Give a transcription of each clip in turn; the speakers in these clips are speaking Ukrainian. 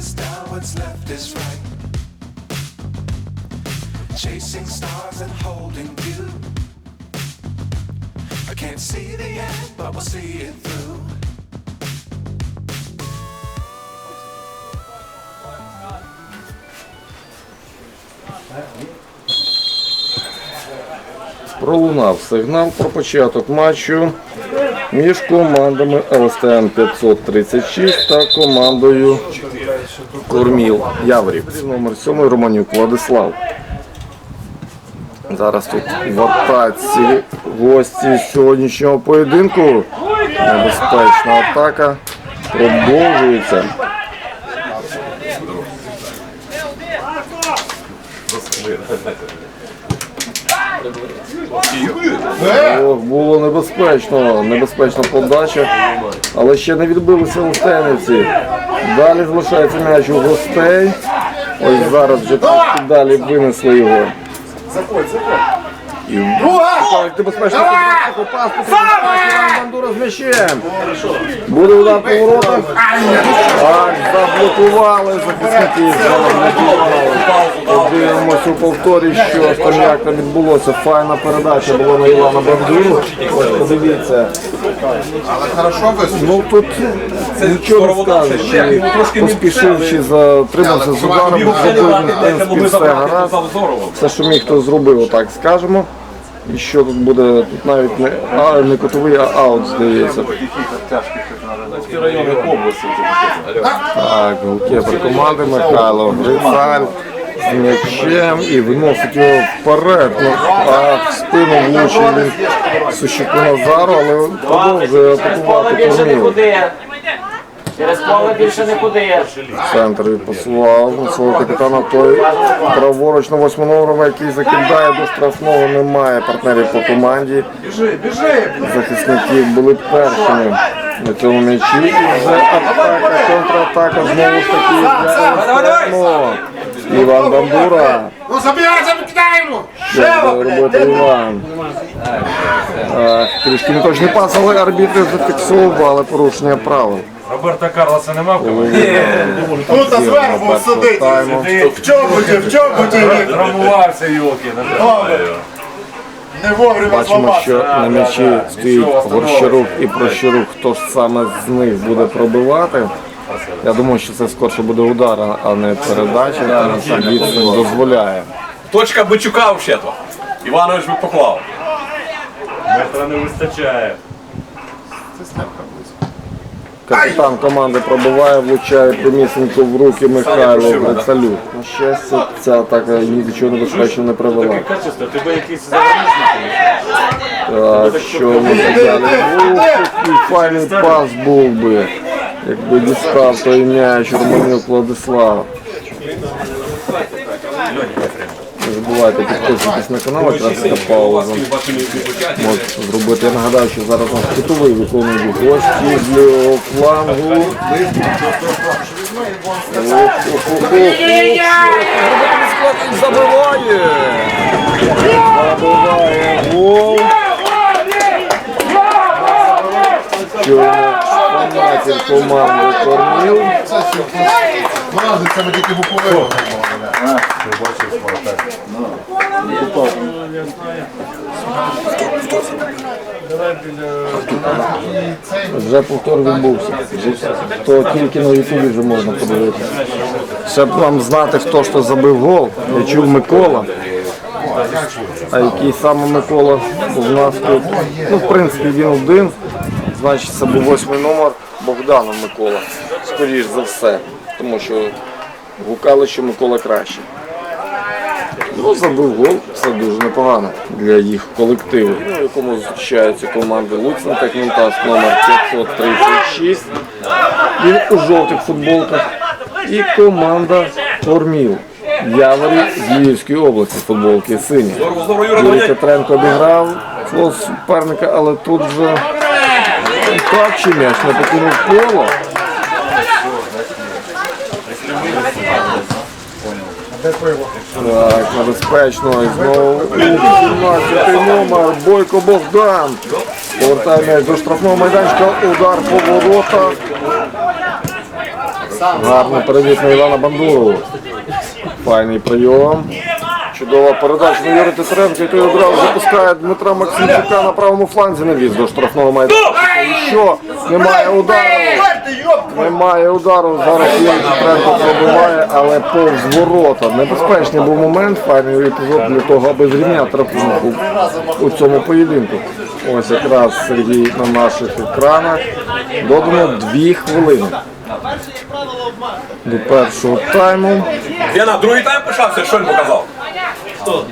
Is down, what's left is right. Chasing stars and holding you. I can't see the end, but we'll see it through. Пролунав сигнал про початок матчу між командами ЛСТМ 536 та командою Корміл Яврів. Номер 7 Романюк Владислав. Зараз тут в атаці гості сьогоднішнього поєдинку. Небезпечна атака продовжується. Ох, було небезпечно, небезпечна подача, але ще не відбилися гостейниці. Далі залишається м'яч у гостей. Ось зараз вже далі винесли його. Заходь, так, попасти, небезпечно, Бандура з м'ячем. Буде удар по воротах. Так, заблокували захисники. Заблокували. Подивимось у повторі, що там як там відбулося. Файна передача була на Івана Бандуру. Ось подивіться. Ну тут нічого не скажеш, чи поспішив, чи затримався з ударом, все гаразд. Все, що міг, то зробив, отак скажемо. І що тут буде, тут навіть не, а, не котовий, а аут, здається. Так, голкіпер команди Михайло Грицаль з м'ячем і виносить його вперед. Ну, а в спину влучив він Сущику Назару, але продовжує атакувати турнір. Через поле більше не куди. Центр відпасував на свого капітана той праворуч на восьмому номером, який закидає до штрафного, немає партнерів по команді. Захисників були першими на цьому м'ячі. І вже атака, контратака знову ж таки. для Іван Бандура. Ну забігай, закидаємо! Що буде робити Іван? Трішки не точний пас, але арбітри зафіксували порушення правил. Роберта Карлоса нема в команді? Тут зверху сидить. В чоботі, в чоботі. Травмувався, йолки, не знаю. Не вовремя Бачимо, що на м'ячі стоїть Горщарук і Прощарук. Хто ж саме з них буде пробивати? Я думаю, що це скорше буде удар, а не передача. Тому що відстань дозволяє. Точка Бичука взагалі-то. Іванович би поклав. Метра не вистачає. Капітан команди пробиває, влучає прямісінько в руки Михайло Салют. На щастя, ця атака ні до чого не привела. Качество, тебе якийсь? Так, що ми взяли Ух, який файний пас був би, якби дістав той м'яч Романюк Владислав. Не забувайте підписуватись на канал, якраз така пауза. Можете зробити. Я нагадаю, що зараз у нас кутовий виконують гості з лівого флангу. Забиває! Забиває гол. Чорноматів команди Корміл. Морози, це ми тільки буковину. Вже повтор відбувся. То тільки на ютубі вже можна подивитися. Щоб вам знати, хто то забив гол, я чув Микола. А який саме Микола у нас тут? Ну, в принципі, він один. Значить, це був восьмий номер Богдана Микола. Скоріш за все. Тому що гукали, що Микола краще. Ну, забив гол, це дуже непогано для їх колективу, ну, в якому зустрічаються команди Луцин Технонтаж номер 536. Він у жовтих футболках. І команда Торміл. Яворі з Львівської області футболки сині. Юрій. Петренко обіграв свого суперника, але тут вже так чи м'яч не покинув поло. Так, небезпечно. І знову 17 номер. Бойко Богдан. Повертає до штрафного майданчика. Удар по воротах. Гарно перевід на Івана Бандуру. Файний прийом. Чудова передача на Юрія Тесаренка, який одразу запускає Дмитра Максимчука на правому фланзі навіз до штрафного майданчика. Що? Немає удару. Немає удару. Зараз Юрій Тесаренко пробиває, але повз ворота. Небезпечний був момент, файний епізод для того, аби зрівняти рахунок у- у цьому поєдинку. Ось якраз Сергій на наших екранах. Додано дві хвилини. До першого тайму. Гена, другий тайм почався, що він показав?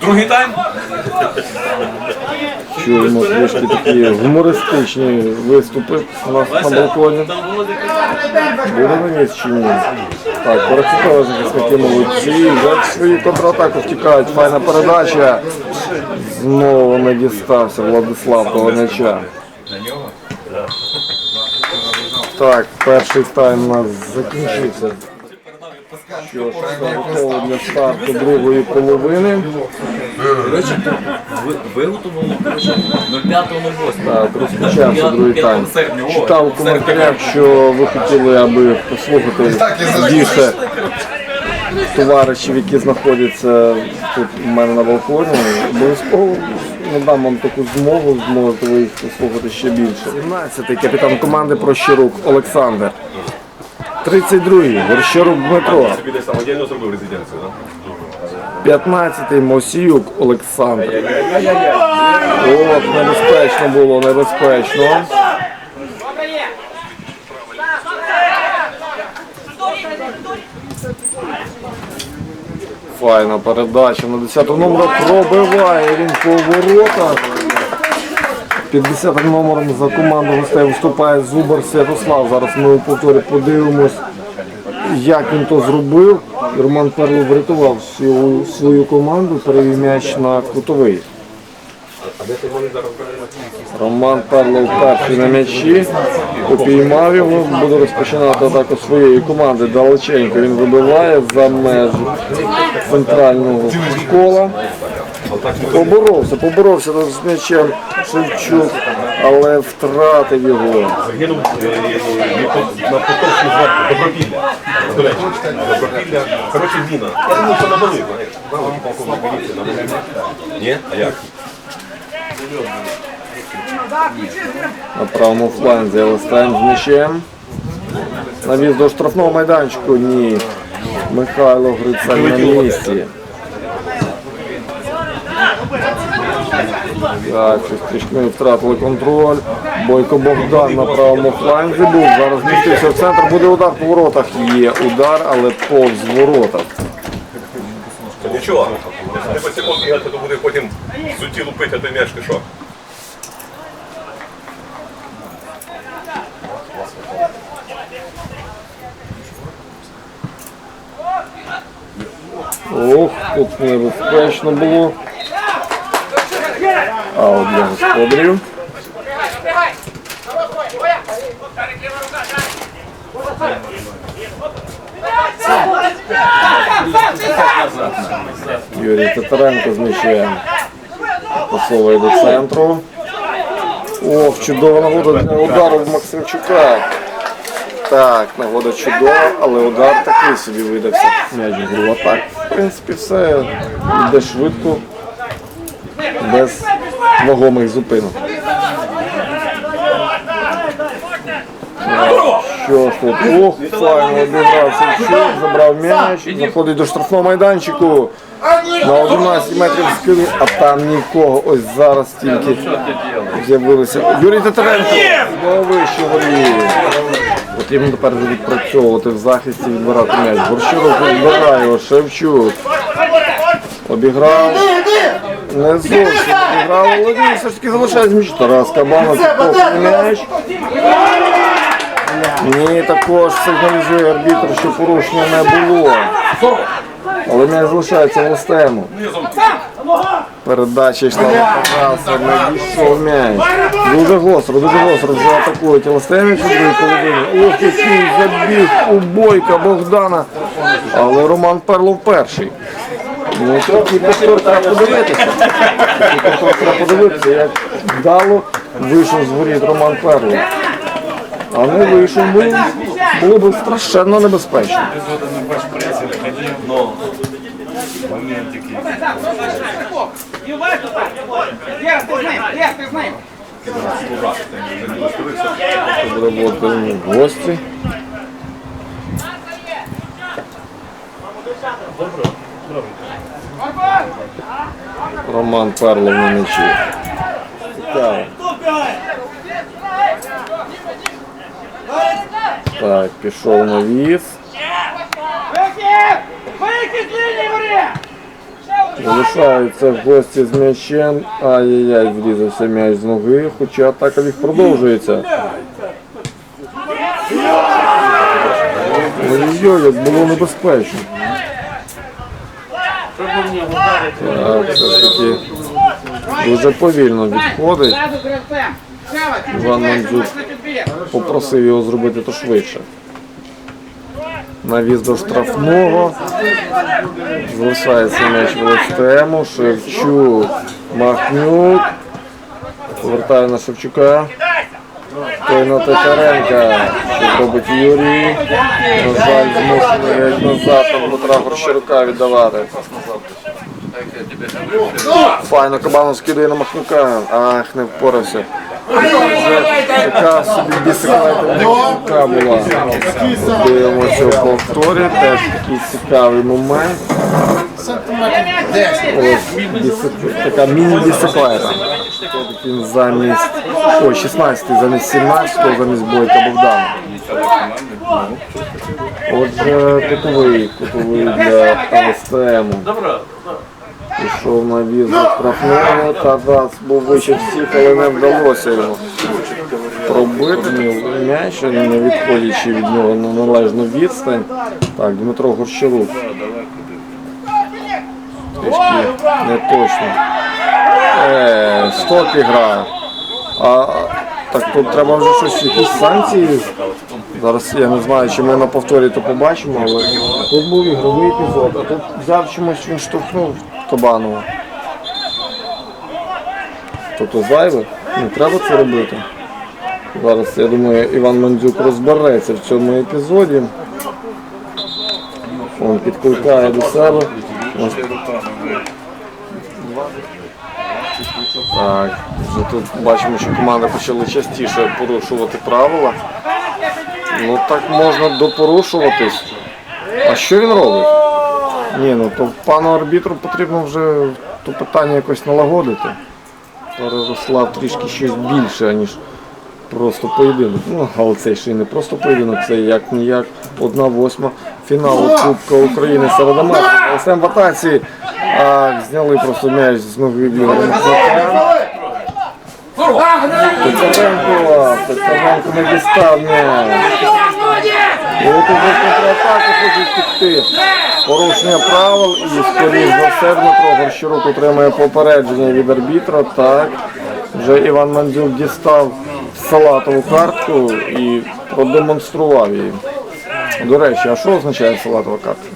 Другий тайм? Чуємо трішки такі гумористичні виступи у нас на балконі. Буде навіс чи ні? Так, перехопили захисники молодці. Вже в свою контратаку втікають. Файна передача. Знову не дістався Владислав м'яча. Так, перший тайм у нас закінчився. Що ж, готово для старту другої половини. Виготовлено 05.08. Так, розпочався другий тайм. Читав у коментарях, що ви хотіли, аби послухати більше товаришів, які знаходяться тут у мене на балконі. Обов'язково надам вам таку змогу, зможете ви їх послухати ще більше. 17-й капітан команди Прощарук Олександр. 32-й Горщарук Дмитро. Тобі десь там отдельно зробив резиденцію, так? 15-й Мосіюк Олександр. От, небезпечно було, небезпечно. Файна передача на 10 номер пробиває він по воротах. Під 10 номером за команду гостей виступає Зубар Святослав. Зараз ми у повторі подивимось, як він то зробив. Роман Перлов врятував свою, свою команду, перевів м'яч на кутовий. Роман Перлов перший на м'ячі, попіймав його, буде розпочинати атаку своєї команди. Далеченько він вибиває за межі центрального кола. Поборовся, поборовся з м'ячем Шевчук, але втратив його. Загинув на поточну зверху, добропілля. До речі, добропілля. Коротше, міна. Я думаю, що навалив, знаєш. Полковник міліції. Ні? А як? На правому фланзі Листаєм з м'ячем. Навіз до штрафного майданчику. Ні. Михайло Грицаль на місці. Так, щось трішки втратили контроль. Бойко Богдан на правому фланзі був. Зараз змістився в центр. Буде удар по воротах. Є удар, але повз ворота. Нічого. Не по цьому бігати, то буде потім зуті лупити, а той м'яч ти що? Ох, тут небезпечно було. Аут для господарів. Юрій Татаренко з м'ячем. Посовує до центру. Ох, чудова нагода для удару в Максимчука. Так, нагода чудова, але удар такий собі видався. М'яч гру. А так, в принципі, все йде швидко, без вагомих зупинок. Що тут? Ох, файно обігрався Чук, забрав м'яч, заходить до штрафного майданчику. На 11 метрів скину, а там нікого. Ось зараз тільки з'явилися. Юрій Татаренко, вище воріє. Потрібно тепер відпрацьовувати в захисті, відбирати м'яч. Борщуров відбирає його, Шевчук. Обіграв. Не зовсім але він все ж таки залишається м'яч. Тарас Кабанов підкопує м'яч. Ні, також сигналізує арбітр, що порушення не було. Але м'яч залишається в Листему. Передача йшла Тараса, не дійшов м'яч. Дуже гостро, дуже гостро вже атакують Листемі в другій половині. Ох, який забіг у бойка Богдана. Але Роман Перлов перший. Ну, такий повтор треба подивитися. Повтор треба подивитися, як вдало вийшов з воріт Роман Перлов. А не вийшов би, було б страшенно небезпечно. Бути в гості. Роман Перлов на м'ячі. Так, пішов на віз. Залишаються в гості з м'ячем. Ай-яй-яй, врізався м'яч з ноги, хоча атака їх продовжується. Ой-ой, як було небезпечно. Так, все ж таки дуже повільно відходить. Іван Мандзюк попросив його зробити то швидше. Навіз до штрафного. Залишається м'яч Велестему. Шевчук. Махнюк. Повертає на Шевчука. Той на Титаренка. Що робить Юрій. На жаль, змушений геть назад Дмитра Горщарука віддавати. Файно Кабанов скидає на Махнюка. Ах, не впорався. Така собі Махнюка була. Дивимося в повторі. Теж такий цікавий момент. Така міні-бісиклета. Він замість, ой, 16 замість 17 замість Бойка Богдана. Отже, кутовий, кутовий для ЛСТМу. Пішов на віз до штрафного, Тарас був вище всіх, але не вдалося йому пробити м'яч, не відходячи від нього на належну відстань. Так, Дмитро Горщарук. Трішки не точно. Е, стоп ігра. А, так тут треба вже щось, якісь санкції. Зараз я не знаю, чи ми на повторі то побачимо, але тут був ігровий епізод, а тут взяв чомусь він штовхнув Кабанова. Тобто зайве, не треба це робити. Зараз, я думаю, Іван Мандзюк розбереться в цьому епізоді. Він підкликає до себе. Так, вже тут бачимо, що команди почали частіше порушувати правила. Ну так можна допорушуватись. А що він робить? Ні, ну то пану арбітру потрібно вже то питання якось налагодити. Перерослав трішки щось більше, ніж просто поєдинок. Ну, але це ще й не просто поєдинок, це як ніяк одна восьма фіналу Кубка України серед аматорів. СМ в а, зняли просто м'яч з ноги Ігоря. Петровенко, Петровенко не дістав м'яч. І от уже контратаку хочуть піти. Порушення правил і скоріш за все Дмитро Горщирук отримує попередження від арбітра. Так, вже Іван Мандзюк дістав салатову картку і продемонстрував її. До речі, а що означає салатова картка?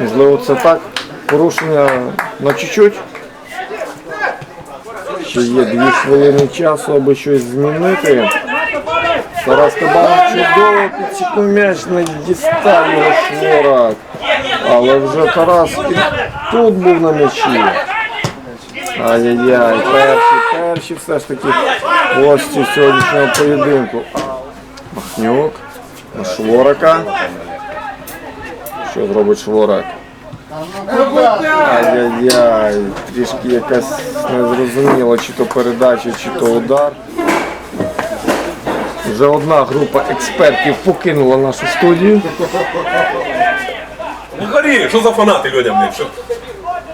Можливо, це так, порушення на чуть-чуть. Ще є дві хвилини часу, аби щось змінити. Тарас Кабанов чудово підсікнув м'яч, не дістав його шворак. Але вже Тарас і тут був на м'ячі. Ай-яй-яй, перші, перші все ж таки гості сьогоднішнього поєдинку. Махнюк на Шворака. Що зробить Шворак? Ай-яй-яй, трішки якась незрозуміла, чи то передача, чи то удар. Вже одна група експертів покинула нашу студію. Ну що за фанати людям, блін? Що?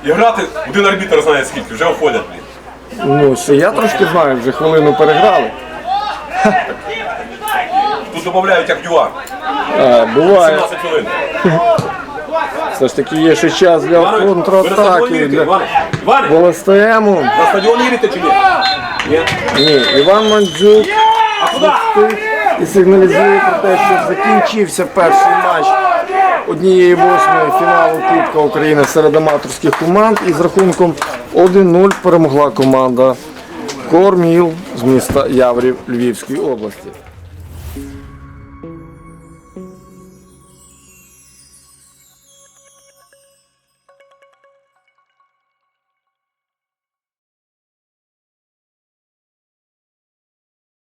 І грати один арбітр знає скільки, вже уходять, блін. Ну, ще я трошки знаю, вже хвилину переграли. Тут додають як дюар. А, буває. 17 хвилин. Все ж таки є ще час для Іванович, ви на стадіон контратаки. їдете? Для Іванович, Іванович, ВЛСТМу. на стадіон їдете чи ні? Ні. Ні, Іван Мандзюк А куди? стоїть і сигналізує про те, що закінчився перший матч однієї восьмої фіналу Кубка України серед аматорських команд. І з рахунком 1-0 перемогла команда Корміл з міста Яврів Львівської області.